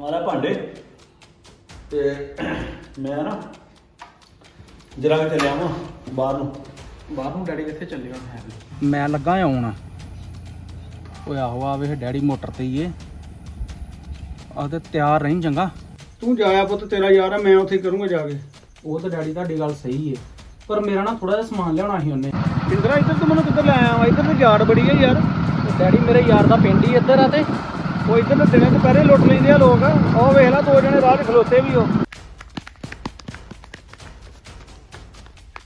ਮਾਰਾ ਭਾਂਡੇ। ਤੇ ਮੈਂ ਨਾ ਜਰਾ ਕਿ ਚੱਲਿਆ ਵਾਂ ਬਾਹਰ ਨੂੰ। ਬਾਹਰ ਨੂੰ ਡੈਡੀ ਕਿੱਥੇ ਚੱਲੇ ਹੁਣ? ਹੈ ਮੈਂ ਲੱਗਾ ਆਉਣ ਓਏ ਆਹੋ ਆ ਵੇਖ ਡੈਡੀ ਮੋਟਰ ਤੇ ਹੀ ਏ। ਆਹ ਤੇ ਤਿਆਰ ਰਹੀਂ ਚੰਗਾ। ਤੂੰ ਜਾਇਆ ਪੁੱਤ ਤੇਰਾ ਯਾਰ ਆ ਮੈਂ ਉੱਥੇ ਕਰੂੰਗਾ ਜਾ ਕੇ। ਉਹ ਤਾਂ ਡੈਡੀ ਤੁਹਾਡੀ ਗੱਲ ਸਹੀ ਏ ਪਰ ਮੇਰਾ ਨਾ ਥੋੜਾ ਜਿਹਾ ਸਮਾਨ ਲਿਆਉਣਾ ਸੀ ਉਹਨੇ। ਇੰਦਰਾ ਇੱਧਰ ਤੂੰ ਮੈਨੂੰ ਕਿੱਧਰ ਲੈ ਆਇਆ ਵਾ? ਇੱਧਰ ਨੂੰ ਯਾਰ ਬੜੀ ਹੈ ਯਾਰ। ਤੇ ਡੈਡੀ ਮੇਰੇ ਯਾਰ ਦਾ ਪਿੰਡ ਹੀ ਇੱਧਰ ਆ ਤੇ। ਉਹ ਇੱਧਰ ਨੂੰ ਦਿਨੇ ਦੁਪਹਿਰੇ ਲੁੱਟ ਲੈਂਦੇ ਆ ਲੋਕ। ਉਹ ਵੇਖ ਲੈ ਦੋ ਜਣੇ ਰਾਹ 'ਚ ਖਲੋਤੇ ਵੀ ਉਹ।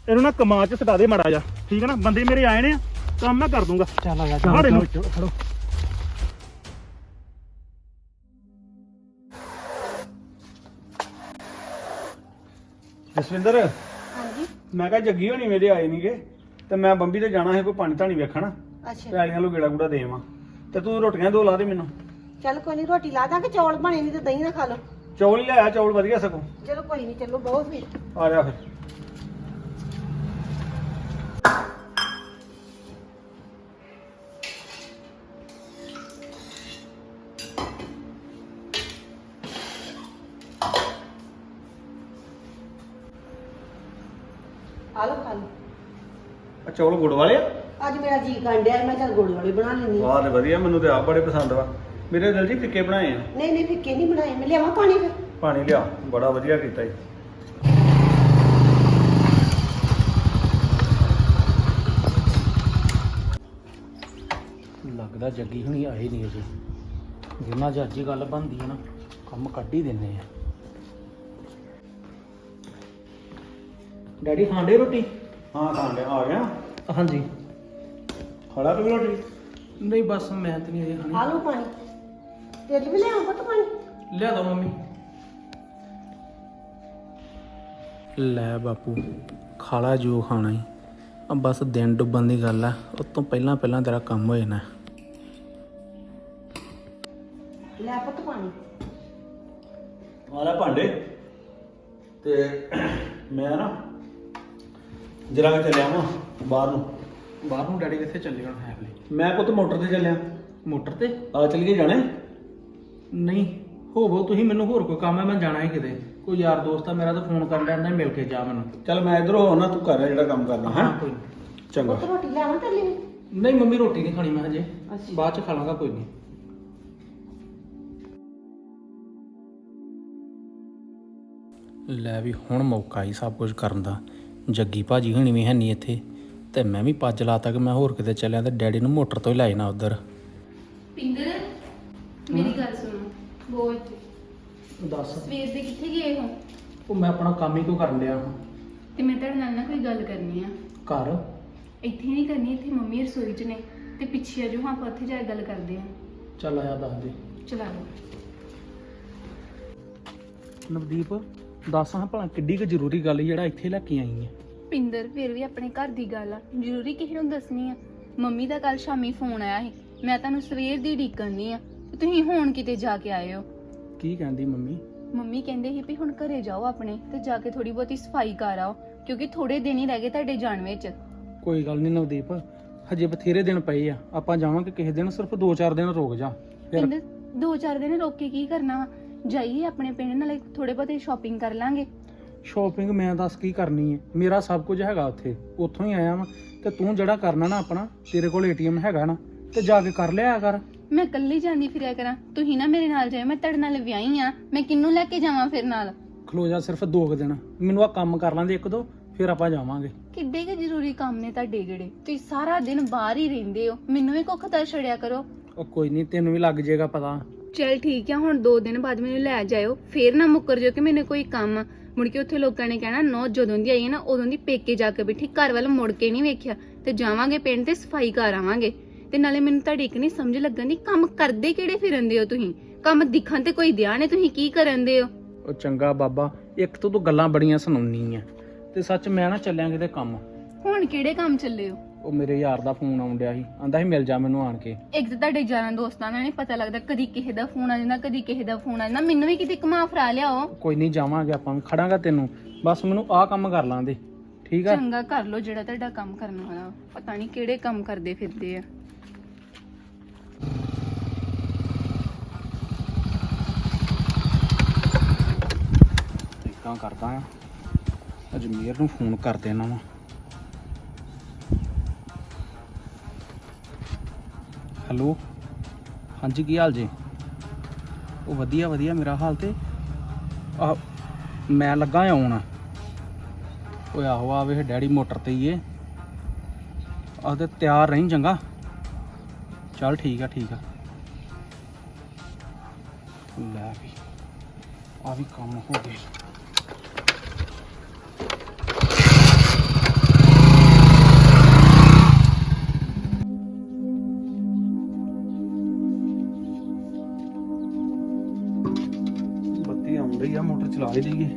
ਇਹਨੂੰ ਨਾ ਕਮਾ 'ਚ ਸਟਾ ਦੇ ਮਾੜਾ ਜਾ ਠੀਕ ਹੈ ਨਾ? ਬੰਦੇ ਮੇਰੇ ਆਏ ਨੇ ਕੰਮ ਮੈਂ ਕਰ ਦੂੰਗਾ। ਚੱਲ ਆ ਜਾ ਫੜ ਇਹਨੂੰ। ਖੜੋ। ਜਸਵਿੰਦਰ ਹਾਂਜੀ। ਮੈਂ ਕਿਹਾ ਜੱਗੀ ਹੋਣੀ ਮੇਰੇ ਆਏ ਨਹੀਂਗੇ ਤੇ ਮੈਂ ਬੰਬੀ ਤੇ ਜਾਣਾ ਹੈ ਕੋਈ ਪਾਣੀ ਧਾਣੀ ਵੇਖਣ। ਅੱਛਾ। ਪੈਲੀਆਂ ਨੂੰ ਗੇੜਾ ਗੂੜਾ ਦੇਵਾਂ। ਤੇ ਤੂੰ ਰੋਟੀਆਂ ਦੋ ਲਾ ਦੇ ਮੈਨੂੰ। ਚੱਲ ਕੋਈ ਨਹੀਂ ਰੋਟੀ ਲਾ ਦਾਂਗੇ ਚੌਲ ਬਣੇ ਨਹੀਂ ਤੇ ਦਹੀਂ ਨਾ ਖਾ ਲਓ। ਚੌਲ ਹੀ ਲਿਆਇਆ ਚੌਲ ਵਧੀਆ ਸਗੋਂ। ਚਲੋ ਕੋਈ ਨਹੀਂ ਚੱਲੋ ਬਹੁਤ ਫਿਰ। ਆ ਜਾ ਫਿਰ। ਆ ਲਓ ਖਾ ਲਓ। ਆ ਚੌਲ ਗੁੜ ਵਾਲੇ ਆ? ਅੱਜ ਮੇਰਾ ਜੀ ਕਾਂਡਿਆ ਮੈਂ ਚੱਲ ਗੁੜ ਵਾਲੇ ਬਣਾ ਲੈਂਦੀ ਹਾਂ। ਵਾਹ ਤੇ ਵਧੀਆ ਮੈਨੂੰ ਤੇ ਆਪ ਬੜੇ ਪਸੰਦ ਵਾ। ਮੇਰੇ ਦਿਲ ਜੀ ਫਿੱਕੇ ਬਣਾਏ ਆ। ਨਹੀਂ ਨਹੀਂ ਫਿੱਕੇ ਨਹੀਂ ਬਣਾਏ। ਮੈਂ ਲਿਆਵਾਂ ਪਾਣੀ ਫਿਰ। ਪਾਣੀ ਲਿਆ। ਬੜਾ ਵਧੀਆ ਕੀਤਾ ਜੀ। ਲੱਗਦਾ ਜੱਗੀ ਹੁਣੀ ਆਏ ਨਹੀਂ ਅਜੇ। ਜਿੰਨਾ ਹੀ ਗੱਲ ਬਣਦੀ ਹੈ ਨਾ ਕੰਮ ਕੱਢ ਹੀ ਦਿੰਨੇ ਆ। ਡੈਡੀ ਖਾਂਦੇ ਰੋਟੀ? ਹਾਂ ਖਾਣ ਲਿਆ ਆ ਗਿਆ? ਹਾਂਜੀ। ਖੜਾ ਤੂੰ ਵੀ ਰੋਟੀ? ਨਹੀਂ ਬਸ ਮੈਂ ਤੇ ਨਹੀਂ ਅਜੇ ਖਾਣੀ। ਆ ਲਓ ਪਾਣੀ। ਤੇਰੀ ਵੀ ਲਿਆਵਾਂ ਪੁੱਤ ਪਾਣੀ? ਲਿਆ ਦੋ ਮੰਮੀ। ਲੈ ਬਾਪੂ ਖਾਲਾ ਜੋ ਖਾਣਾ ਹੀ ਆ ਬਸ ਦਿਨ ਡੁੱਬਣ ਦੀ ਗੱਲ ਆ ਉਸ ਤੋਂ ਪਹਿਲਾਂ ਪਹਿਲਾਂ ਤੇਰਾ ਕੰਮ ਹੋ ਜਾਣਾ। ਲੈ ਪੁੱਤ ਪਾਣੀ। ਮਾਰਾ ਭਾਂਡੇ। ਤੇ ਮੈਂ ਨਾ ਜਰਾ ਕਿ ਚੱਲਿਆ ਵਾਂ ਬਾਹਰ ਨੂੰ। ਬਾਹਰ ਨੂੰ ਡੈਡੀ ਕਿੱਥੇ ਚੱਲੇ ਹੁਣ ਹੈ ਮੈਂ ਪੁੱਤ ਮੋਟਰ ਤੇ ਚੱਲਿਆ। ਮੋਟਰ ਤੇ? ਆ ਚੱਲ ਗਏ ਜਾਣੇ ਨਹੀਂ ਹੋਵੋ ਤੁਸੀਂ ਮੈਨੂੰ ਹੋਰ ਕੋਈ ਕੰਮ ਹੈ ਮੈਂ ਜਾਣਾ ਹੀ ਕਿਤੇ। ਕੋਈ ਯਾਰ ਦੋਸਤ ਆ ਮੇਰਾ ਤਾਂ ਫੋਨ ਕਰ ਲੈਂਦਾ ਮਿਲ ਕੇ ਜਾ ਮੈਨੂੰ। ਚੱਲ ਮੈਂ ਇਧਰੋਂ ਹੋਣਾ ਤੂੰ ਕਰ ਜਿਹੜਾ ਕੰਮ ਕਰਨਾ ਹੈ ਕੋਈ ਚੰਗਾ। ਪੁੱਤ ਰੋਟੀ ਲਿਆਵਾਂ ਤੇਰੇ ਲਈ? ਨਹੀਂ ਮੰਮੀ ਰੋਟੀ ਨਹੀਂ ਖਾਣੀ ਮੈਂ ਹਜੇ। ਅੱਛਾ। ਬਾਅਦ ਚ ਖਾ ਲਾਂਗਾ ਕੋਈ ਨਹੀਂ ਲੈ ਵੀ ਹੁਣ ਮੌਕਾ ਹੀ ਸਭ ਕੁਝ ਕਰਨ ਦਾ। ਜੱਗੀ ਭਾਜੀ ਹੁਣੀ ਵੀ ਹੈ ਨਹੀਂ ਇੱਥੇ ਤੇ ਮੈਂ ਵੀ ਪੱਜ ਲਾਤਾ ਕਿ ਮੈਂ ਹੋਰ ਕਿਤੇ ਚੱਲਿਆ ਤੇ ਡੈਡੀ ਨੂੰ ਮੋਟਰ ਤੋਂ ਹੀ ਲੈ ਜਾਣਾ ਉਧਰ। ਪਿੰਦਰ ਮੇਰੀ ਗੱਲ ਸੁਣੋ। ਬੋ ਇੱਥੇ ਦੱਸ। ਸਵੇਰ ਦੇ ਕਿੱਥੇ ਗਏ ਹੋ? ਉਹ ਮੈਂ ਆਪਣਾ ਕੰਮ ਹੀ ਕਿਉਂ ਕਰਨ ਡਿਆ ਹਾਂ? ਤੇ ਮੈਂ ਤੁਹਾਡੇ ਨਾਲ ਨਾ ਕੋਈ ਗੱਲ ਕਰਨੀ ਆ। ਘਰ? ਇੱਥੇ ਨਹੀਂ ਕਰਨੀ ਇੱਥੇ ਮੰਮੀ ਰਸੋਈ 'ਚ ਨੇ। ਤੇ ਪਿੱਛੇ ਆ ਜੋ ਹਾਂ ਆਪਾਂ ਉੱਥੇ ਜਾ ਕੇ ਗੱਲ ਕਰਦੇ ਆ। ਚੱਲ ਆਇਆ ਦੱਸ ਦੇ। ਚਲਾ ਲਓ। ਨਵਦੀਪ ਦੱਸ ਹਾਂ ਭਲਾ ਕਿੱਡੀ ਕੁ ਜ਼ਰੂਰੀ ਗੱਲ ਸੀ ਜਿਹੜਾ ਇੱਥੇ ਲੈ ਕੇ ਆਈ ਹੈ ਪਿੰਦਰ ਫਿਰ ਵੀ ਆਪਣੇ ਘਰ ਦੀ ਗੱਲ ਆ। ਜ਼ਰੂਰੀ ਕਿਸੇ ਨੂੰ ਦੱਸਣੀ ਆ। ਮੰਮੀ ਦਾ ਕੱਲ ਸ਼ਾਮੀ ਫੋਨ ਆਇਆ ਸੀ। ਮੈਂ ਤੁਹਾਨੂੰ ਸਵੇਰ ਦੀ ਢੀਕਣੀ ਆ। ਤੇ ਤੁਸੀਂ ਹੁਣ ਕਿਤੇ ਜਾ ਕੇ ਆਏ ਹੋ? ਕੀ ਕਹਿੰਦੀ ਮੰਮੀ? ਮੰਮੀ ਕਹਿੰਦੇ ਸੀ ਵੀ ਹੁਣ ਘਰੇ ਜਾਓ ਆਪਣੇ ਤੇ ਜਾ ਕੇ ਥੋੜੀ ਬਹੁਤੀ ਸਫ਼ਾਈ ਕਰ ਆਓ ਕਿਉਂਕਿ ਥੋੜੇ ਦਿਨ ਹੀ ਰਹਿ ਗਏ ਤੁਹਾਡੇ ਜਾਣ ਵਿੱਚ। ਕੋਈ ਗੱਲ ਨਹੀਂ ਨਵਦੀਪ ਹਜੇ ਬਥੇਰੇ ਦਿਨ ਪਏ ਆ। ਆਪਾਂ ਜਾਵਾਂਗੇ ਕਿਸੇ ਦਿਨ ਸਿਰਫ 2-4 ਦਿਨ ਰੁਕ ਜਾ। ਫਿਰ ਪਿੰਡ ਦੋ ਚਾਰ ਦਿਨ ਰੋਕ ਕੇ ਕੀ ਕਰਨਾ ਵਾ? ਜਾਈਏ ਆਪਣੇ ਪਿੰਡ ਨਾਲੇ ਥੋੜੇ ਬਹੁਤੇ ਸ਼ਾਪਿੰਗ ਕਰ ਲਾਂਗੇ। ਸ਼ਾਪਿੰਗ ਮੈਂ ਦੱਸ ਕੀ ਕਰਨੀ ਹੈ ਮੇਰਾ ਸਭ ਕੁਝ ਹੈਗਾ ਉੱਥੇ। ਉੱਥੋਂ ਹੀ ਆਇਆ ਵਾਂ। ਤੇ ਤੂੰ ਜਿਹੜਾ ਕਰਨਾ ਨਾ ਆਪਣਾ ਤੇਰੇ ਕੋਲ ਏਟੀਐਮ ਹੈਗਾ ਨਾ ਤੇ ਜਾ ਕੇ ਕਰ ਲਿਆ ਕਰ। ਮੈਂ ਇਕੱਲੀ ਜਾਂਦੀ ਫਿਰਿਆ ਕਰਾਂ। ਤੁਸੀਂ ਨਾ ਮੇਰੇ ਨਾਲ ਜਾਇਓ ਮੈਂ ਤੁਹਾਡੇ ਨਾਲ ਵਿਆਹੀ ਆ। ਮੈਂ ਕਿੰਨੂੰ ਲੈ ਕੇ ਜਾਵਾਂ ਫਿਰ ਨਾਲ? ਖਲੋ ਜਾ ਸਿਰਫ 2 ਦਿਨ। ਮੈਨੂੰ ਆ ਕੰਮ ਕਰ ਲਾਂਦੇ ਇੱਕ ਦੋ ਫਿਰ ਆਪਾਂ ਜਾਵਾਂਗੇ। ਕਿੱਡੇ ਕੁ ਜ਼ਰੂਰੀ ਕੰਮ ਨੇ ਤੁਹਾਡੇ ਜਿਹੜੇ। ਤੁਸੀਂ ਸਾਰਾ ਦਿਨ ਬਾਹਰ ਹੀ ਰਹਿੰਦੇ ਹੋ। ਮੈਨੂੰ ਵੀ ਕੁੱਖ ਤਾਂ ਛੜਿਆ ਕਰੋ। ਉਹ ਕੋਈ ਨਹੀਂ ਤੈਨੂੰ ਵੀ ਲੱਗ ਜਾਏਗਾ ਪਤਾ। ਚਲ ਠੀਕ ਆ ਹੁਣ 2 ਦਿਨ ਬਾਅਦ ਮੈਨੂੰ ਲੈ ਜਾਇਓ। ਫੇਰ ਨਾ ਮੁੱਕਰ ਜਾਓ ਕਿ ਮੈਨੂੰ ਕੋਈ ਕੰਮ। ਆ। ਮੁੜ ਕੇ ਉੱਥੇ ਲੋਕਾਂ ਨੇ ਕਹਿਣਾ ਨੌ ਜਦੋਂ ਦੀ ਆਈ ਹੈ ਨਾ ਉਦੋਂ ਦੀ ਪੇਕੇ ਜਾ ਕੇ ਬੈਠੀ। ਘਰ ਵੱਲ ਮੁੜ ਕੇ ਨਹੀਂ ਵੇਖਿਆ। ਤੇ ਜਾਵਾਂਗੇ ਪਿੰਡ ਤੇ ਸਫ਼ਾਈ ਕਰ ਆਵਾਂਗੇ। ਤੇ ਨਾਲੇ ਮੈਨੂੰ ਤੁਹਾਡੀ ਇੱਕ ਨਹੀਂ ਸਮਝ ਲੱਗਣ ਦੀ ਕੰਮ ਕਰਦੇ ਕਿਹੜੇ ਫਿਰੰਦੇ ਹੋ ਤੁਸੀਂ? ਕੰਮ ਦਿਖਣ ਤੇ ਕੋਈ ਦਿਆ ਨੇ ਤੁਸੀਂ ਕੀ ਕਰਨਦੇ ਹੋ? ਉਹ ਚੰਗਾ ਬਾਬਾ ਇੱਕ ਤੋਂ ਤੂੰ ਗੱਲਾਂ ਬੜੀਆਂ ਸੁਣਾਉਣੀ ਆ ਤੇ ਸੱਚ ਮੈਂ ਨਾ ਚੱਲਿਆ ਕਿਤੇ ਕੰਮ। ਹੁਣ ਕਿਹੜੇ ਕੰਮ ਚੱਲੇ ਹੋ? ਉਹ ਮੇਰੇ ਯਾਰ ਦਾ ਫੋਨ ਆਉਣ ਡਿਆ ਸੀ ਆਂਦਾ ਸੀ ਮਿਲ ਜਾ ਮੈਨੂੰ ਆਣ ਕੇ। ਇੱਕ ਤਾਂ ਤੁਹਾਡੇ ਯਾਰਾਂ ਦੋਸਤਾਂ ਦਾ ਨਹੀਂ ਪਤਾ ਲੱਗਦਾ ਕਦੀ ਕਿਸੇ ਦਾ ਫੋਨ ਆ ਜਾਂਦਾ ਕਦੀ ਕਿਸੇ ਦਾ ਫੋਨ ਆ ਜਾਂਦਾ। ਮੈਨੂੰ ਵੀ ਕਿਤੇ ਘੁਮਾ ਫਰਾ ਲਿਆਓ ਕੋਈ ਨਹੀਂ ਜਾਵਾਂਗੇ ਆਪਾਂ ਵੀ ਖੜਾਂਗਾ ਤੈਨੂੰ। ਬਸ ਮੈਨੂੰ ਆਹ ਕੰਮ ਕਰ ਲਾਂਦੇ ਠੀਕ ਆ? ਚੰਗਾ ਕਰ ਲੋ ਜਿਹੜਾ ਤੁਹਾਡਾ ਕੰਮ ਕਰਨ ਵਾਲਾ ਪਤਾ ਨਹੀਂ ਕਿਹੜੇ ਕੰਮ ਕਰਦੇ ਫਿਰਦੇ ਆ। ਇਦਾਂ ਕਰਦਾ ਆ। ਅਜਮੀਰ ਨੂੰ ਫੋਨ ਕਰ ਦੇਣਾ ਵਾ। ਹੈਲੋ? ਹਾਂਜੀ, ਕੀ ਹਾਲ ਜੀ? ਉਹ ਵਧੀਆ ਵਧੀਆ ਮੇਰਾ ਹਾਲ ਤੇ। ਆ ਮੈਂ ਲੱਗਾ ਆ ਆਉਣ ਓਏ, ਆਹੋ ਆਵੇ ਡੈਡੀ ਮੋਟਰ ਤੇ ਹੀ ਏ। ਆਹ ਤੇ ਤਿਆਰ ਰਹੀਂ ਚੰਗਾ। ਚੱਲ ਠੀਕ ਆ ਠੀਕ ਆ। ਲੈ ਵੀ ਆ ਵੀ ਕੰਮ ਹੋ ਗਿਆ। ਰਹੀ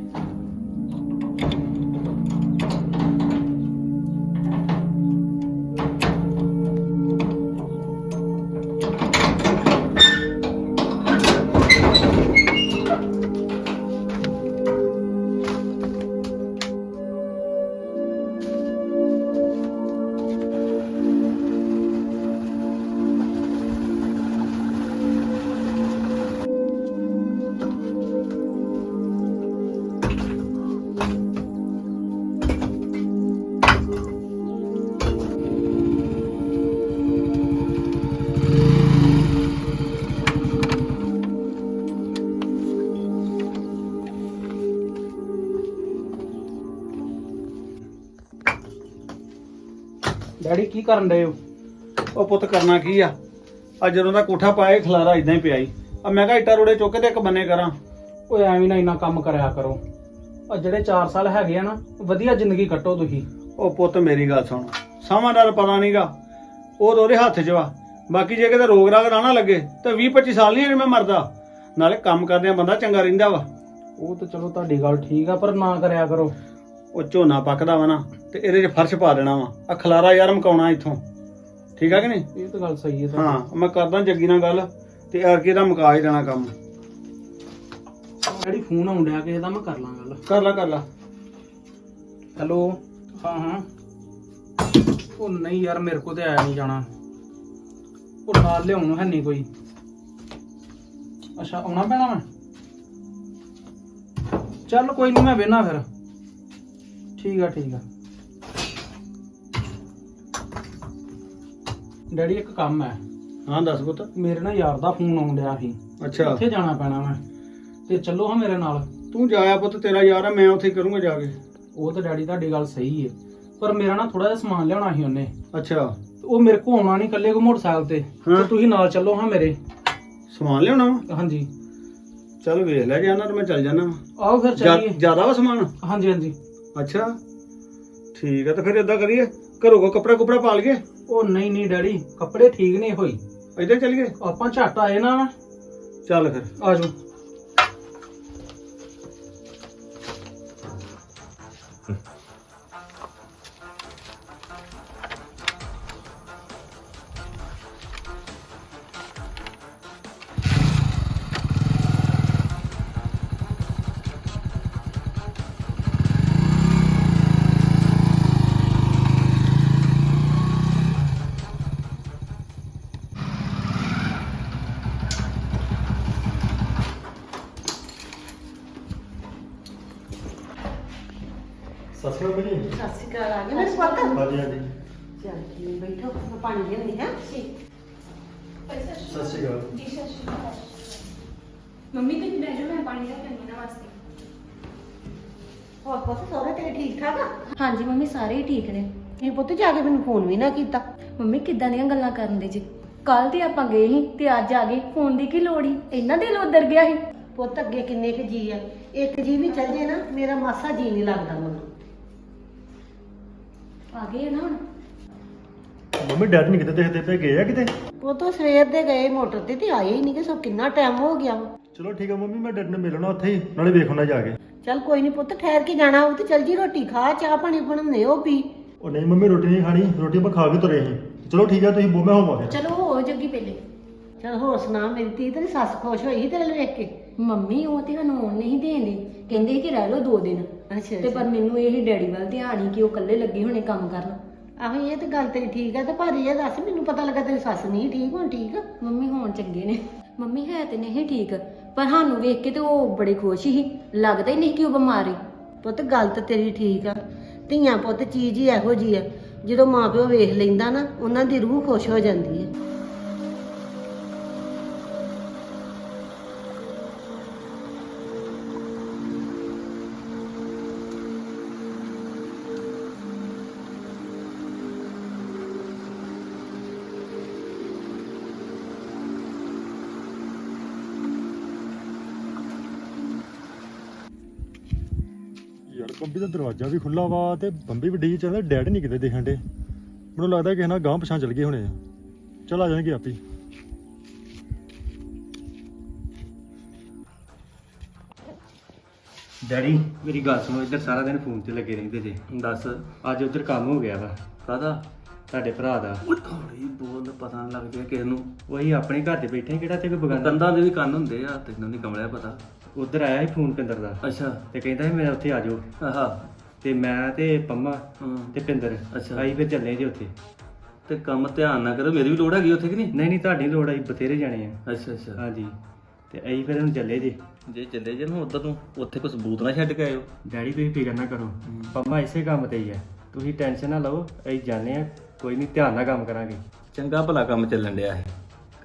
ਕੀ ਕਰਨ ਡਏ ਹੋ? ਉਹ ਪੁੱਤ ਕਰਨਾ ਕੀ ਆ? ਆ ਜਦੋਂ ਦਾ ਕੋਠਾ ਪਾਇਆ ਖਲਾਰਾ ਇਦਾਂ ਹੀ ਪਿਆ ਈ ਆ ਮੈਂ ਕਿਹਾ ਇੱਟਾਂ ਰੋੜੇ ਚੁੱਕ ਕੇ ਤੇ ਇੱਕ ਬੰਨੇ ਕਰਾਂ। ਓਏ ਐਵੇਂ ਨਾ ਇੰਨਾ ਕੰਮ ਕਰਿਆ ਕਰੋ। ਆ ਜਿਹੜੇ 4 ਸਾਲ ਹੈਗੇ ਆ ਨਾ ਵਧੀਆ ਜ਼ਿੰਦਗੀ ਕੱਟੋ ਤੁਸੀਂ। ਉਹ ਪੁੱਤ ਮੇਰੀ ਗੱਲ ਸੁਣ। ਤਾਂ ਪਤਾ ਨਹੀਂਗਾ ਉਹ ਤਾਂ ਉਹਦੇ ਹੱਥ 'ਚ ਵਾ। ਬਾਕੀ ਜੇ ਕਿਤੇ ਰੋਗ ਰਾਗ ਨਾ ਨਾ ਲੱਗੇ ਤਾਂ 20 25 ਸਾਲ ਨਹੀਂ ਮੈਂ ਮਰਦਾ। ਨਾਲੇ ਕੰਮ ਕਰਦਿਆਂ ਬੰਦਾ ਚੰਗਾ ਰਹਿੰਦਾ ਵਾ। ਉਹ ਤਾਂ ਚਲੋ ਤੁਹਾਡੀ ਗੱਲ ਠੀਕ ਆ ਪਰ ਨਾ ਕਰਿਆ ਕਰੋ। ਉਹ ਝੋਨਾ ਪੱਕਦਾ ਵਾ ਨਾ ਤੇ ਇਹਦੇ 'ਚ ਫਰਸ਼ ਪਾ ਦੇਣਾ ਵਾ। ਆ ਖਲਾਰਾ ਯਾਰ ਮਕਾਉਣਾ ਇੱਥੋਂ। ਠੀਕ ਆ ਕਿ ਨਹੀਂ? ਇਹ ਤਾਂ ਗੱਲ ਸਹੀ ਹੈ। ਹਾਂ ਮੈਂ ਕਰਦਾ ਜੱਗੀ ਨਾਲ ਗੱਲ ਤੇ ਅਰਕੇ ਦਾ ਮੁਕਾ ਹੀ ਦੇਣਾ ਕੰਮ। ਡੈਡੀ ਫੋਨ ਆਉਣ ਡਿਆ ਕਿਸੇ ਦਾ ਮੈਂ ਕਰ ਲਾਂ ਗੱਲ। ਕਰ ਲਾ ਕਰ ਲਾ। ਹੈਲੋ। ਹਾਂ ਹਾਂ। ਉਹ ਨਹੀਂ ਯਾਰ ਮੇਰੇ ਕੋ ਤੇ ਆਇਆ ਨਹੀਂ ਜਾਣਾ। ਉਹ ਨਾਲ ਲਿਆਉਣ ਨੂੰ ਹੈ ਨਹੀਂ ਕੋਈ। ਅੱਛਾ ਆਉਣਾ ਪੈਣਾ ਮੈਂ ਚੱਲ ਕੋਈ ਨਹੀਂ ਮੈਂ ਵੇਨਾ ਫਿਰ। ਠੀਕ ਆ ਠੀਕ ਆ। ਡੈਡੀ ਇੱਕ ਕੰਮ ਹੈ। ਹਾਂ ਦੱਸ ਪੁੱਤ। ਮੇਰੇ ਨਾਲ ਯਾਰ ਦਾ ਫੋਨ ਆਉਣ ਡਿਆ ਸੀ। ਅੱਛਾ। ਉੱਥੇ ਜਾਣਾ ਪੈਣਾ ਮੈਂ। ਤੇ ਚੱਲੋ ਹਾਂ ਮੇਰੇ ਨਾਲ। ਤੂੰ ਜਾਇਆ ਪੁੱਤ ਤੇਰਾ ਯਾਰ ਆ ਮੈਂ ਉੱਥੇ ਕਰੂੰਗਾ ਜਾ ਕੇ। ਉਹ ਤਾਂ ਡੈਡੀ ਤੁਹਾਡੀ ਗੱਲ ਸਹੀ ਹੈ ਪਰ ਮੇਰਾ ਨਾ ਥੋੜਾ ਜਿਹਾ ਸਮਾਨ ਲਿਆਉਣਾ ਸੀ ਉਹਨੇ। ਅੱਛਾ। ਉਹ ਮੇਰੇ ਕੋ ਆਉਣਾ ਨਹੀਂ ਇਕੱਲੇ ਕੋ ਮੋਟਰਸਾਈਕਲ ਤੇ। ਹਾਂ। ਤੇ ਤੁਸੀਂ ਨਾਲ ਚੱਲੋ ਹਾਂ ਮੇਰੇ। ਸਮਾਨ ਲਿਆਉਣਾ ਵਾ? ਹਾਂਜੀ। ਚੱਲ ਵੇਖ ਲੈ ਜਾਣਾ ਤੇ ਮੈਂ ਚੱਲ ਜਾਣਾ ਆਓ ਫਿਰ ਚੱਲੀਏ। ਜ਼ਿਆਦਾ ਵਾ ਸਮਾਨ? ਹਾਂਜੀ ਹਾਂਜੀ। ਅੱਛਾ। ਠੀਕ ਆ ਤੇ ਫਿਰ ਇਦਾਂ ਕਰੀਏ ਘਰੋਂ ਕੋ ਕੱਪੜਾ ਕੁਪੜਾ ਪਾ ਲਈਏ। ਉਹ ਨਹੀਂ ਨਹੀਂ ਡੈਡੀ ਕੱਪੜੇ ਠੀਕ ਨਹੀਂ ਹੋਈ ਇੱਧਰ ਚੱਲੀਏ। ਆਪਾਂ ਝੱਟ ਆਏ ਨਾ। ਚੱਲ ਫਿਰ। ਆਜੋ ਹੋਰ ਪੁੱਤ ਸੋਹਰਾ ਤੇਰੇ ਠੀਕ ਠਾਕ ਆ? ਹਾਂਜੀ ਮੰਮੀ ਸਾਰੇ ਹੀ ਠੀਕ ਨੇ। ਇਹ ਪੁੱਤ ਜਾ ਕੇ ਮੈਨੂੰ ਫੋਨ ਵੀ ਨਾ ਕੀਤਾ। ਮੰਮੀ ਕਿੱਦਾਂ ਦੀਆਂ ਗੱਲਾਂ ਕਰਨ ਦੇ ਜੀ? ਕੱਲ ਤੇ ਆਪਾਂ ਗਏ ਸੀ ਤੇ ਅੱਜ ਆ ਗਏ। ਫੋਨ ਦੀ ਕੀ ਲੋੜ ਸੀ? ਇਹਨਾਂ ਦਿਲ ਉਧਰ ਗਿਆ ਸੀ। ਪੁੱਤ ਅੱਗੇ ਕਿੰਨੇ ਕੁ ਜੀ ਆ। ਇੱਕ ਜੀ ਵੀ ਚੱਲ ਜੇ ਨਾ ਮੇਰਾ ਮਾਸਾ ਜੀ ਨਹੀਂ ਲੱਗਦਾ ਮੈਨੂੰ। ਆ ਗਏ ਆ ਨਾ ਹੁਣ? ਮੰਮੀ ਡੈਡੀ ਨਹੀਂ ਕਿਤੇ ਦੇਖਦੇ ਪਏ ਗਏ ਆ ਕਿਤੇ? ਪੁੱਤ ਉਹ ਸਵੇਰ ਦੇ ਗਏ ਮੋਟਰ ਤੇ ਤੇ ਆਏ ਹੀ ਨਹੀਂ ਕਿ ਸੋ ਕਿੰਨਾ ਟਾਈਮ ਹੋ ਗਿਆ। ਵਾ ਚਲੋ ਠੀਕ ਆ ਮੰਮੀ ਮੈਂ ਡੈਡੀ ਨੂੰ ਮਿਲਣਾ ਉੱਥੇ ਹੀ ਨਾਲੇ ਵੇਖਣਾ ਜਾ ਕੇ। ਚੱਲ ਕੋਈ ਨਹੀਂ ਪੁੱਤ ਠਹਿਰ ਕੇ ਜਾਣਾ ਉਹ ਤੇ ਚੱਲ ਜੀ ਰੋਟੀ ਖਾ ਚਾਹ ਪਾਣੀ ਬਣਾਉਂਦੇ ਉਹ ਪੀ ਉਹ ਨਹੀਂ ਮੰਮੀ ਰੋਟੀ ਨਹੀਂ ਖਾਣੀ ਰੋਟੀ ਆਪਾਂ ਖਾ ਕੇ ਤੁਰੇ ਸੀ ਚਲੋ ਠੀਕ ਆ ਤੁਸੀਂ ਬੋਮੇ ਹੋਵਾਂਗੇ ਚਲੋ ਹੋ ਜੱਗੀ ਪਹਿਲੇ। ਚੱਲ ਹੋਰ ਸੁਣਾ ਮੇਰੀ ਧੀ ਤੇਰੀ ਸੱਸ ਖੁਸ਼ ਹੋਈ ਸੀ ਤੇਰੇ ਵੇਖ ਕੇ? ਮੰਮੀ ਉਹ ਤੇ ਸਾਨੂੰ ਆਉਣ ਨਹੀਂ ਦੇਂਦੇ ਕਹਿੰਦੇ ਸੀ ਕਿ ਰਹਿ ਲਓ ਦੋ ਦਿਨ। ਅੱਛਾ ਤੇ ਪਰ ਮੈਨੂੰ ਇਹ ਡੈਡੀ ਵੱਲ ਧਿਆਨ ਹੀ ਕਿ ਉਹ ਇਕੱਲੇ ਲੱਗੇ ਹੋਣੇ ਕੰਮ ਕਰਨ। ਆਹੋ ਇਹ ਤੇ ਗੱਲ ਤੇਰੀ ਠੀਕ ਆ ਤੇ ਪਰ ਇਹ ਦੱਸ ਮੈਨੂੰ ਪਤਾ ਲੱਗਾ ਤੇਰੀ ਸੱਸ ਨਹੀਂ ਠੀਕ ਹੁਣ ਠੀਕ? ਆ ਮੰਮੀ ਹੋਣ ਚੰਗੇ ਨੇ। ਮੰਮੀ ਹੈ ਤੇ ਨਹੀਂ ਠੀਕ। ਪਰ ਸਾਨੂੰ ਵੇਖ ਕੇ ਤੇ ਉਹ ਬੜੇ ਖੁਸ਼ ਸੀ। ਲੱਗਦਾ ਹੀ ਨਹੀਂ ਕਿ ਉਹ ਬਿਮਾਰ ਹੈ ਪੁੱਤ, ਗੱਲ ਤਾਂ ਤੇਰੀ ਠੀਕ ਆ। ਧੀਆਂ ਪੁੱਤ, ਚੀਜ਼ ਹੀ ਇਹੋ ਜੀ ਆ। ਜਦੋਂ ਮਾਪਿਓ ਵੇਖ ਲੈਂਦਾ ਨਾ, ਉਹਨਾਂ ਦੀ ਰੂਹ ਖੁਸ਼ ਹੋ ਜਾਂਦੀ ਹੈ ਬੰਬੀ ਦਾ ਦਰਵਾਜ਼ਾ ਵੀ ਖੁੱਲਾ ਵਾ ਤੇ ਬੰਬੀ ਵੀ ਡੀ ਚੱਲਦਾ ਡੈਡ ਨਹੀਂ ਕਿਤੇ ਦੇਖਣ ਦੇ। ਮੈਨੂੰ ਲੱਗਦਾ ਕਿਸੇ ਨਾਲ ਗਾਂਹ ਪਛਾਣ ਚਲ ਗਏ ਹੋਣੇ ਆ। ਚਲ ਆ ਜਾਣਗੇ ਆਪੇ। ਡੈਡੀ ਮੇਰੀ ਗੱਲ ਸੁਣੋ ਇੱਧਰ ਸਾਰਾ ਦਿਨ ਫੋਨ ਤੇ ਲੱਗੇ ਰਹਿੰਦੇ ਜੇ। ਦੱਸ ਅੱਜ ਉੱਧਰ ਕੰਮ ਹੋ ਗਿਆ ਵਾ। ਕਾਦਾ ਤੁਹਾਡੇ ਭਰਾ ਦਾ। ਹੌਲੀ ਬੋਲ ਪਤਾ ਨਾ ਲੱਗਦਾ ਕਿਸ ਨੂੰ। ਉਹੀ ਆਪਣੇ ਘਰ ਦੇ ਬੈਠੇ ਕਿਹੜਾ ਤੇ ਕੋਈ ਬਗਾਨਾ? ਕੰਦਾਂ ਦੇ ਵੀ ਕੰਨ ਹੁੰਦੇ ਆ ਤੈਨੂੰ ਨਹੀਂ ਕਮਲਿਆ ਪਤਾ। ਉੱਧਰ ਆਇਆ ਸੀ ਫੋਨ ਪਿੰਦਰ ਦਾ। ਅੱਛਾ। ਤੇ ਕਹਿੰਦਾ ਸੀ ਮੈਂ ਉੱਥੇ ਆ ਜਾਓ। ਆਹਾ। ਤੇ ਮੈਂ ਤੇ ਪੰਮਾ ਹਾਂ। ਤੇ ਪਿੰਦਰ ਅੱਛਾ। ਆਈ ਫਿਰ ਚੱਲੇ ਜੀ ਉੱਥੇ। ਤੇ ਕੰਮ ਧਿਆਨ ਨਾ ਕਰੋ ਮੇਰੀ ਵੀ ਲੋੜ ਹੈਗੀ ਉੱਥੇ ਕਿ ਨਹੀਂ? ਨਹੀਂ ਨਹੀਂ ਤੁਹਾਡੀ ਲੋੜ ਆਈ ਬਥੇਰੇ ਜਾਣੇ ਆ। ਅੱਛਾ ਅੱਛਾ। ਹਾਂਜੀ। ਤੇ ਆਈ ਫਿਰ ਹੁਣ ਚੱਲੇ ਜੀ। ਜੇ ਚੱਲੇ ਜੇ ਨੂੰ ਉਧਰ ਨੂੰ ਉੱਥੇ ਕੋਈ ਸਬੂਤ ਨਾ ਛੱਡ ਕੇ ਆਇਓ। ਡੈਡੀ ਤੁਸੀਂ ਫਿਕਰ ਨਾ ਕਰੋ। ਪੰਮਾ ਇਸੇ ਕੰਮ ਤੇ ਹੀ ਆ। ਤੁਸੀਂ ਟੈਨਸ਼ਨ ਨਾ ਲਓ ਅਸੀਂ ਜਾਣੇ ਆ। ਕੋਈ ਨਹੀਂ ਧਿਆਨ ਨਾਲ ਕੰਮ ਕਰਾਂਗੇ। ਚੰਗਾ ਭਲਾ ਕੰਮ ਚੱਲਣ ਡਿਆ ਹੈ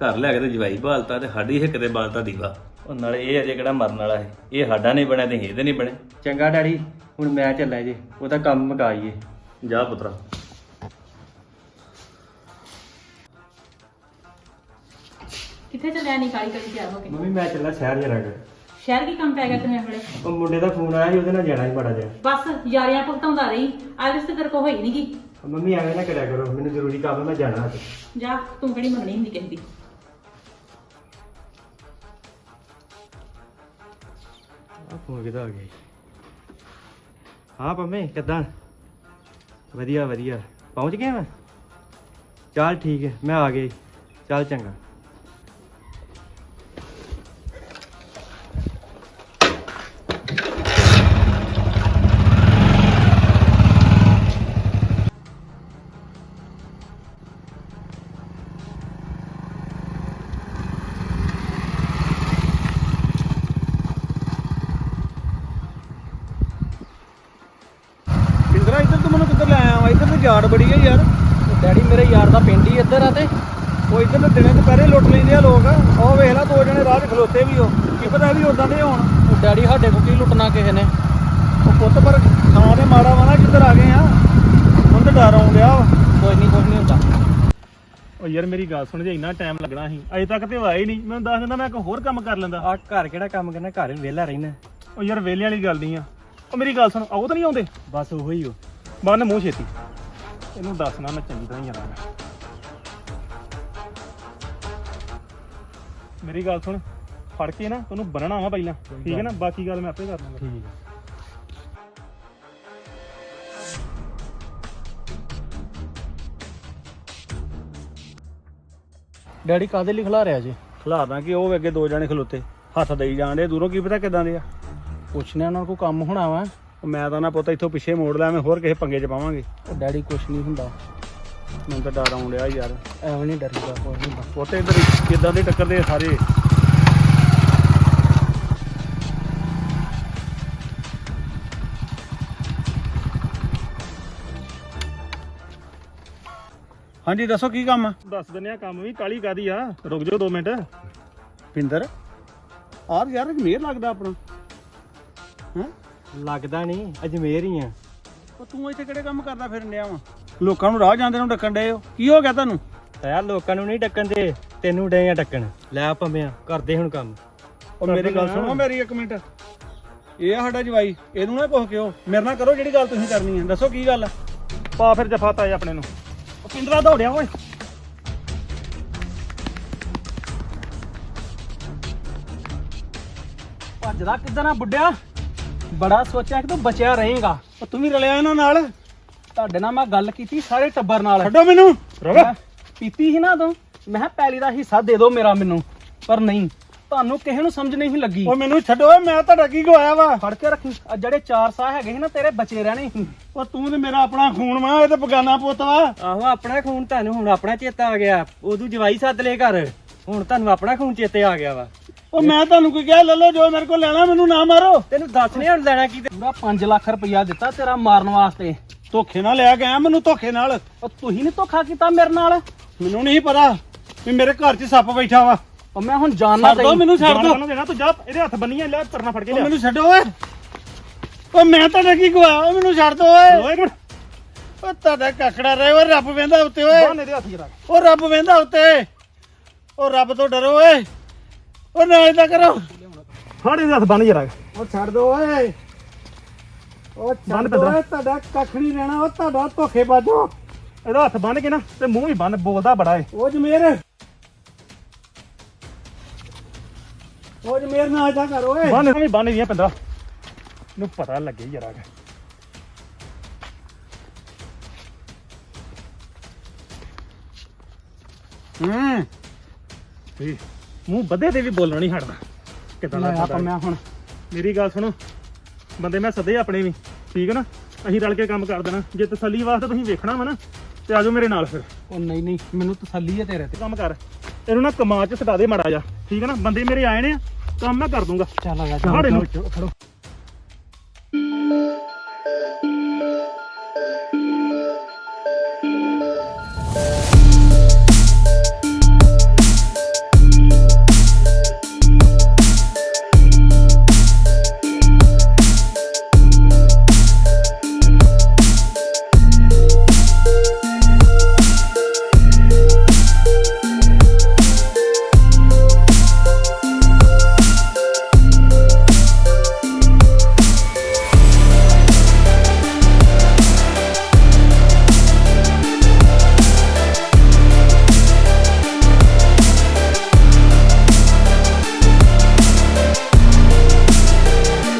ਘਰ ਲੈ ਕੇ ਤੇ ਜਵਾਈ ਬਾਲਤਾ ਤੇ ਸਾਡੀ ਹਿੱਕ ਤੇ ਬਾਲਤਾ ਦੀਵਾ। ਉਹ ਨਾਲੇ ਇਹ ਅਜੇ ਕਿਹੜਾ ਮਰਨ ਵਾਲਾ ਹੈ। ਇਹ ਸਾਡਾ ਨਹੀਂ ਬਣਿਆ ਤੇ ਇਹਦੇ ਨਹੀਂ ਬਣੇ ਚੰਗਾ ਡੈਡੀ ਹੁਣ ਮੈਂ ਚੱਲਿਆ ਜੀ। ਉਹਦਾ ਕੰਮ ਮੁਕਾਈਏ ਜਾ ਪੁੱਤਰਾ। ਕਿੱਥੇ ਚੱਲਿਆ ਨਹੀਂ ਕਾਲੀ ਕਾਲੀ ਤਿਆਰ ਹੋ ਕੇ? ਮੰਮੀ ਮੈਂ ਚੱਲਾ ਸ਼ਹਿਰ ਜਰਾ ਕਰ ਸ਼ਹਿਰ ਕੀ ਕੰਮ ਪੈ ਗਿਆ ਤੈਨੂੰ ਇਹ ਵੇਲੇ ਉਹ ਮੁੰਡੇ ਦਾ ਫੋਨ ਆਇਆ ਸੀ ਉਹਦੇ ਨਾਲ ਜਾਣਾ ਸੀ ਬੜਾ ਜਿਹਾ। ਬਸ ਯਾਰੀਆਂ ਭੁਗਤਾਉਂਦਾ ਰਹੀ। ਆਲਿਸ ਤੇ ਤੇਰੇ ਕੋ ਹੋਈ ਨਹੀਂਗੀ ਮੰਮੀ ਐਵੇਂ ਨਾ ਕਰਿਆ ਕਰੋ। ਮੈਨੂੰ ਜ਼ਰੂਰੀ ਕੰਮ ਹੈ ਮੈਂ ਜਾਣਾ ਅੱਜ। ਜਾ ਤੂੰ ਕਿਹੜੀ ਮੰਨਣੀ ਹੁੰਦੀ ਕਿਸੇ ਦੀ? ਹੋ ਫੋਨ ਕਿਦਾ ਆ ਗਿਆ ਹਾਂ ਪੰਮੇ, ਕਿੱਦਾਂ? ਵਧੀਆ ਵਧੀਆ। ਪਹੁੰਚ ਗਿਆ ਮੈਂ? ਚੱਲ ਠੀਕ ਹੈ, ਮੈਂ ਆ ਗਿਆ ਜੀ। ਚੱਲ ਚੰਗਾ। ਮੇਰੇ ਯਾਰ ਦਾ ਪਿੰਡ ਹੀ ਇੱਧਰ ਆ ਤੇ। ਉਹ ਇੱਧਰ ਤੇ ਦਿਨੇ ਦੁਪਹਿਰੇ ਲੁੱਟ ਲੈਂਦੇ ਆ ਲੋਕ। ਉਹ ਵੇਖ ਲੈ ਦੋ ਜਣੇ ਰਾਹ 'ਚ ਖਲੋਤੇ ਵੀ ਹੋ ਕੀ ਪਤਾ ਵੀ ਉਦਾਂ ਦੇ ਹੋਣ। ਉਹ ਡੈਡੀ ਸਾਡੇ ਕੋਲ ਕੀ ਲੁੱਟਣਾ ਕਿਸੇ ਨੇ? ਉਹ ਪੁੱਤ ਪਰ ਥਾਂ ਤੇ ਮਾੜਾ ਵਾ ਨਾ ਜਿੱਧਰ ਆ ਗਏ ਆ। ਹੁਣ ਤੇ ਡਰ ਆਉਣ ਡਿਆ ਵਾ। ਕੋਈ ਨਹੀਂ ਕੁਝ ਨਹੀਂ ਹੁੰਦਾ ਉਹ ਯਾਰ ਮੇਰੀ ਗੱਲ ਸੁਣ ਜੇ ਇੰਨਾ ਟਾਈਮ ਲੱਗਣਾ ਸੀ ਅਜੇ ਤੱਕ ਤੇ ਉਹ ਆਇਆ ਹੀ ਨਹੀਂ ਮੈਨੂੰ ਦੱਸ ਦਿੰਦਾ ਮੈਂ ਕੋਈ ਹੋਰ ਕੰਮ ਕਰ ਲੈਂਦਾ। ਆ ਘਰ ਕਿਹੜਾ ਕੰਮ ਕਰਨਾ? ਘਰ ਵੀ ਵਿਹਲਾ ਰਹਿਣਾ। ਉਹ ਯਾਰ ਵੇਲੇ ਵਾਲੀ ਗੱਲ ਨਹੀਂ ਆ। ਉਹ ਮੇਰੀ ਗੱਲ ਸੁਣ ਆਉ ਤਾਂ ਨਹੀਂ ਆਉਂਦੇ? ਬਸ ਉਹੋ ਹੀ ਹੋ ਬੰਨ ਮੂੰਹ ਛੇਤੀ। ਇਹਨੂੰ ਦੱਸਣਾ ਮੈਂ ਚੰਗੀ ਤਰ੍ਹਾਂ ਹੀ ਜਾਣਾ। ਮੈਂ ਮੇਰੀ ਗੱਲ ਸੁਣ ਫੜ ਕੇ ਨਾ ਤੈਨੂੰ ਬੰਨਣਾ ਵਾ ਪਹਿਲਾਂ ਠੀਕ ਹੈ ਨਾ? ਬਾਕੀ ਗੱਲ ਮੈਂ ਆਪੇ ਕਰ ਲਾਂਗਾ। ਠੀਕ ਹੈ। ਡੈਡੀ ਕਾਦੇ ਲਈ ਖਿਲਾ ਰਿਹਾ ਜੀ? ਖਲਾਰਦਾ ਕਿ ਉਹ ਅੱਗੇ ਦੋ ਜਣੇ ਖਲੋਤੇ ਹੱਥ ਦੇਈ ਜਾਣਦੇ ਦੂਰੋਂ ਕੀ ਪਤਾ ਕਿਦਾਂ ਦੇ ਆ। ਪੁੱਛਨੇ ਉਹਨਾਂ ਕੋਲ ਕੰਮ ਹੋਣਾ ਵਾ? ਉਹ ਮੈਂ ਤਾਂ ਨਾ ਪੁੱਤ ਇੱਥੋਂ ਪਿੱਛੇ ਮੋੜ ਲਿਆ ਮੈਂ ਹੋਰ ਕਿਸੇ ਪੰਗੇ 'ਚ ਪਾਵਾਂਗੇ। ਉਹ ਡੈਡੀ ਕੁਛ ਨਹੀਂ ਹੁੰਦਾ। ਮੈਨੂੰ ਤਾਂ ਡਰ ਆਉਣ ਡਿਆ ਯਾਰ। ਐਵੇਂ ਨਹੀਂ ਡਰੀਦਾ ਕੋਈ ਨਹੀਂ ਹੁੰਦਾ। ਪੁੱਤ ਇੱਧਰ ਕਿਦਾਂ ਦੇ ਟੱਕਰਦੇ ਆ ਸਾਰੇ। ਹਾਂਜੀ ਦੱਸੋ ਕੀ ਕੰਮ ਆ? ਦੱਸ ਦਿੰਨੇ ਆ ਕੰਮ ਵੀ ਕਾਲੀ ਕਾਦੀ ਆ। ਰੁਕ ਜਾਓ 2 ਮਿੰਟ। ਪਿੰਦਰ ਆਰ ਯਾਰ ਮੇਰ ਲੱਗਦਾ ਆਪਣਾ। ਲੱਗਦਾ ਨਹੀਂ ਅਜਮੇਰ ਹੀ ਆ। ਉਹ ਤੂੰ ਇੱਥੇ ਕਿਹੜੇ ਕੰਮ ਕਰਦਾ ਫਿਰਨ ਡਿਆ ਵਾ? ਲੋਕਾਂ ਨੂੰ ਰਾਹ ਜਾਂਦੇ ਨੂੰ ਡੱਕਣ ਡਏ ਹੋ। ਕੀ ਹੋ ਗਿਆ ਤੁਹਾਨੂੰ ਤਾਂ ਲੋਕਾਂ ਨੂੰ ਨਹੀਂ ਟੱਕਣ ਦੇ ਤੈਨੂੰ ਡੇ ਆ ਟੱਕਣ ਲੈ ਪੰਮਿਆ ਕਰਦੇ ਹੁਣ ਕੰਮ। ਉਹ ਮੇਰੀ ਗੱਲ ਸੁਣੋ ਮੇਰੀ ਇੱਕ ਮਿੰਟ। ਇਹ ਆ ਸਾਡਾ ਜਵਾਈ ਇਹਨੂੰ ਨਾ ਕੁਝ ਕਿਉ? ਮੇਰੇ ਨਾਲ ਕਰੋ ਜਿਹੜੀ ਗੱਲ ਤੁਸੀਂ ਕਰਨੀ ਹੈ ਦੱਸੋ ਕੀ ਗੱਲ ਆ? ਪਾ ਫਿਰ ਜਫਾ ਤਾਏ ਆਪਣੇ ਨੂੰ। ਉਹ ਪਿੰਡਰਾ ਦੌੜਿਆ ਓਏ। ਭੱਜਦਾ ਕਿੱਧਰ ਆ ਬੁੱਢਿਆ? ਬੜਾ ਸੋਚਿਆ ਕਿ ਤੂੰ ਬਚਿਆ ਰਹੇਗਾ। ਉਹ ਤੂੰ ਵੀ ਰਲਿਆ ਇਹਨਾਂ ਨਾਲ। ਤੁਹਾਡੇ ਨਾਲ ਮੈਂ ਗੱਲ ਕੀਤੀ ਸਾਰੇ ਟੱਬਰ ਨਾਲ। ਛੱਡੋ ਮੈਨੂੰ ਮੈਂ ਪੀਤੀ ਸੀ ਨਾ ਤੂੰ ਮੈਂ ਕਿਹਾ ਪੈਲੀ ਦਾ ਹਿੱਸਾ ਦੇ ਦਿਓ ਮੇਰਾ ਮੈਨੂੰ ਪਰ ਨਹੀਂ। ਤੁਹਾਨੂੰ ਕਿਸੇ ਨੂੰ ਸਮਝ ਨਹੀਂ ਲੱਗੀ। ਉਹ ਮੈਨੂੰ ਛੱਡੋ ਮੈਂ ਤੁਹਾਡਾ ਕੀ ਗਵਾਇਆ ਵਾ? ਫੜ ਕੇ ਰੱਖੀ। ਆ ਜਿਹੜੇ ਚਾਰ ਸਾਹ ਹੈਗੇ ਸੀ ਨਾ ਤੇਰੇ ਬਚੇ ਰਹਿਣੇ ਸੀ। ਉਹ ਤੂੰ ਤੇ ਮੇਰਾ ਆਪਣਾ ਖੂਨ ਵਾ ਇਹ ਤੇ ਬਗਾਨਾ ਪੁੱਤ ਵਾ। ਆਹੋ ਆਪਣਾ ਖੂਨ ਤੁਹਾਨੂੰ ਹੁਣ ਆਪਣਾ ਚੇਤਾ ਆ ਗਿਆ। ਉਦੋਂ ਜਵਾਈ ਸੱਦ ਲਏ ਘਰ। ਹੁਣ ਤੁਹਾਨੂੰ ਆਪਣਾ ਖੂਨ ਚੇਤੇ ਆ ਗਿਆ ਵਾ। ਉਹ ਮੈਂ ਤੁਹਾਨੂੰ ਕੋਈ ਕਿਹਾ ਲੈ ਲਓ ਜੋ ਮੇਰੇ ਕੋਲ ਲੈਣਾ ਮੈਨੂੰ ਨਾ ਮਾਰੋ। ਤੈਨੂੰ ਦੱਸ ਨਹੀਂ ਹੁਣ ਲੈਣਾ ਕੀ ਤੇ। ਪੂਰਾ 5 ਲੱਖ ਰੁਪਇਆ ਦਿੱਤਾ ਤੇਰਾ ਮਾਰਨ ਵਾਸਤੇ। ਧੋਖੇ ਨਾਲ ਲਿਆ ਕੇ ਆਇਆ ਮੈਨੂੰ ਧੋਖੇ ਨਾਲ। ਉਹ ਤੁਸੀਂ ਨਹੀਂ ਧੋਖਾ ਕੀਤਾ ਮੇਰੇ ਨਾਲ? ਮੈਨੂੰ ਨਹੀਂ ਪਤਾ ਵੀ ਮੇਰੇ ਘਰ 'ਚ ਸੱਪ ਬੈਠਾ ਵਾ। ਉਹ ਮੈਂ ਹੁਣ ਜਾਣਨਾ ਛੱਡ ਦੋ ਮੈਨੂੰ ਛੱਡ ਦੋ। ਦੇਣਾ ਤੂੰ ਜਾ ਇਹਦੇ ਹੱਥ ਬੰਨੀਆਂ ਲੈ ਤਰਨਾ ਫੜ ਕੇ ਉਹ ਮੈਨੂੰ ਛੱਡੋ ਓਏ। ਓ ਮੈਂ ਤੁਹਾਡਾ ਕੀ ਗਵਾਇਆ ਓ ਮੈਨੂੰ ਛੱਡ ਦੋ ਓਏ। ਓਏ ਮਿੰਟ ਓ ਤੁਹਾਡਾ ਕੱਕੜਾ ਰਹੇ ਓਏ ਰੱਬ ਵੇਂਦਾ ਉੱਤੇ ਓਏ। ਬੰਨ ਇਹਦੇ ਹੱਥ ਜਰਾ। ਓ ਰੱਬ ਵੇਂਦਾ ਉੱਤੇ। ਓ ਰੱਬ ਤੋਂ ਡਰੋ ਓਏ। ਓ ਨਾ ਇਦਾਂ ਕਰੋ। ਫੜ ਇਹਦੇ ਹੱਥ ਬੰਨ ਜਰਾ। ਓ ਛੱਡ ਦੋ ਓਏ। ਓ ਛੱਡ ਬੰਨ ਦੋ। ਓਏ ਤੁਹਾਡਾ ਕੱਖ ਨਹੀਂ ਰਹਿਣਾ ਓ ਤੁਹਾਡਾ ਧੋਖੇ ਬਾਜੋ। ਇਹਦਾ ਹੱਥ ਬੰਨ ਕੇ ਨਾ ਤੇ ਮੂੰਹ ਵੀ ਬੰਨ ਬੋਲਦਾ ਬੜਾ ਏ। ਓ ਜਮੇਰ। ਓ ਜਮੇਰ ਨਾ ਇਦਾਂ ਕਰ ਓਏ। ਬੰਨ ਵੀ ਬੰਨ ਦੀਆਂ ਪੈਂਦਾ ਨੂੰ ਪਤਾ ਲੱਗੇ ਜਰਾ ਹੂੰ। ਤੇ ਮੂੰਹ ਬੱਧੇ ਤੇ ਵੀ ਬੋਲਣਾ ਨਹੀਂ ਹਟਦਾ। ਕਿਦਾਂ ਦਾ ਆਪਾਂ ਮੈਂ ਹੁਣ ਮੇਰੀ ਗੱਲ ਸੁਣੋ। ਬੰਦੇ ਮੈਂ ਸੱਦੇ ਆਪਣੇ ਵੀ ਠੀਕ ਹੈ ਨਾ? ਅਸੀਂ ਰਲ ਕੇ ਕੰਮ ਕਰ ਦੇਣਾ। ਜੇ ਤਸੱਲੀ ਵਾਸਤੇ ਤੁਸੀਂ ਵੇਖਣਾ ਵਾ ਨਾ ਤੇ ਆਜੋ ਮੇਰੇ ਨਾਲ ਫਿਰ। ਉਹ ਨਹੀਂ ਨਹੀਂ ਮੈਨੂੰ ਤਸੱਲੀ ਹੈ ਤੇਰੇ ਤੇ। ਕੰਮ ਕਰ। ਇਹਨੂੰ ਨਾ ਕਮਾਦ ਚ ਸਟਾ ਦੇ ਮਾੜਾ ਜਾ ਠੀਕ ਹੈ ਨਾ? ਬੰਦੇ ਮੇਰੇ ਆਏ ਨੇ ਕੰਮ ਮੈਂ ਕਰ ਦੂੰਗਾ। ਚੱਲ ਆ ਜਾ ਫੜ ਇਹਨੂੰ ਫੜੋ